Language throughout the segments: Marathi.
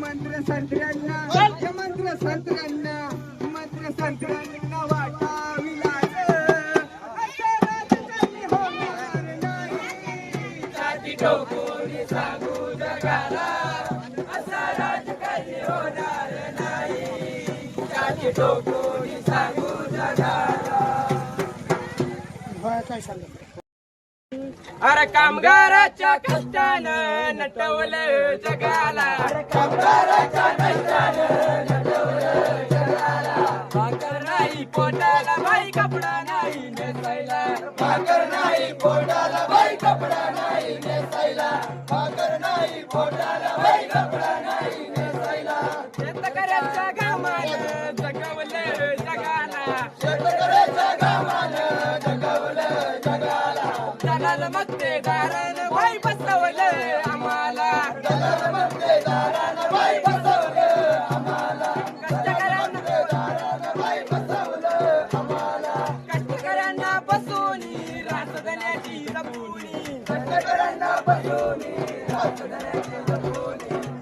मंत्र संत्र्यांना मंत्र संत्र्यांना मंत्र संत्र्यांना वाटावी लाज सांगू जगाला असा होणार नाही. सांगू जगाला. अरे कामगाराच्या कष्टानं नटवलं जगाला. अरे कामगाराच्या कष्टानं नटवलं जगाला. भाकर नाही पोटाला बाई कपडा नाही नेसायला. भाकर नाही पोटाला बाई कपडा नाही नेसायला. भाकर नाही पोटाला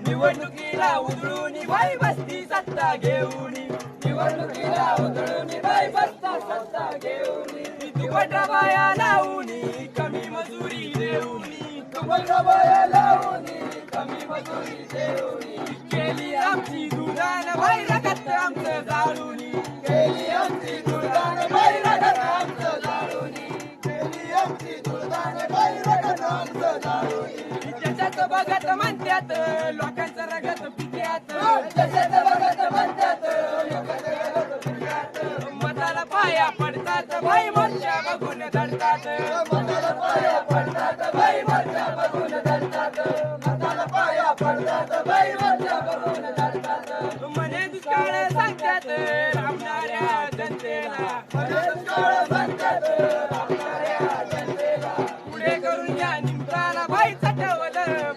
निवडणुकीला उधळून बाई बसती सत्ता घेऊन निवडणुकीला उधळून बाई बसता सत्ता घेऊन. दुपटा बाया लावून कमी मजुरी देऊन. दुपटा कमी मजुरी केली आमची दुधान बाई आमचं केली आमची दुधान आमचं जाळून केली आमची दुधान बाई आमचं जाळून बघत म्हणत्यात लोकांचं रगत बघत म्हणत्यात मताला पाया पडतात भाई मोर्चा बघून धडतात मताला पाया पडतात बाई मोर्चा बघून मताला पाया पडतात बघून म्हणे दुष्काळ सांगतात राबणाऱ्या जनतेला. म्हणे दुष्काळ सांगतात राबणाऱ्या जनतेला पुढे करून या निमताला बाई चटवलं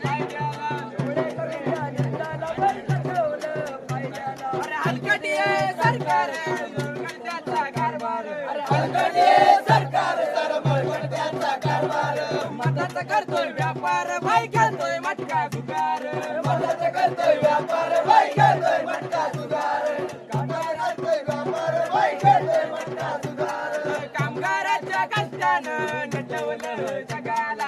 पुढे करून या बाई चटवलं अरे हलकटी सरकार. मताचा करतोय व्यापार बाई करतोय मटका जुगार मताचा करतोय व्यापार बाई करतोय मटका जुगार कामगार घालतोय व्यापार बाई करतोय मटका जुगार कामगाराच्या कष्टानं नटवलं जगाला.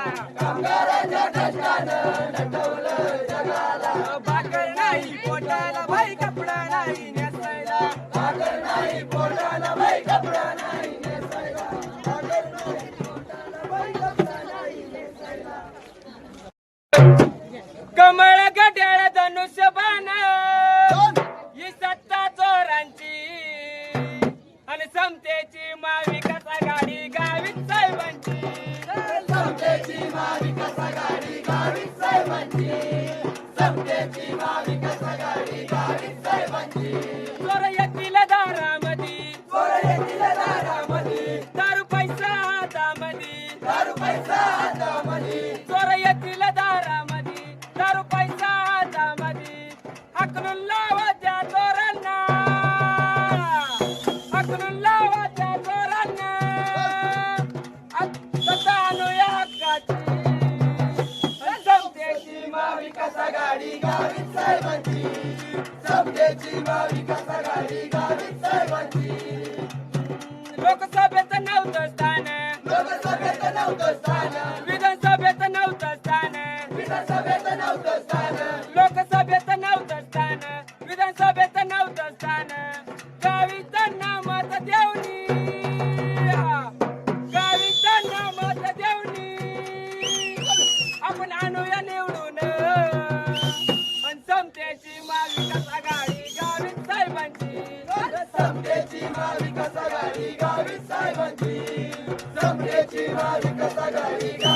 आणि समतेची महाविकास आघाडी गावीत साहेबांची. समतेची महाविकास आघाडी गावीत साहेबांची. समतेची महाविकास आघाडी गावीत साहेबांची. चोर येतील दारामध्ये. चोर येतील दारामध्ये. दारू पैसा हातामध्ये. दारू पैसा हातामध्ये. चोर येतील दारामध्ये. दारू पैसा हातामध्ये. हाकलून गावीत साहेबांची समतेची महाविकास आघाडी गावीत साहेबांची लोकसभेत नव्हतं स्थान. लोकसभेत नव्हतं स्थान. विधानसभेत नव्हतं स्थान. विधानसभेत महाविकास आघाडी गावीत गाडी समतेची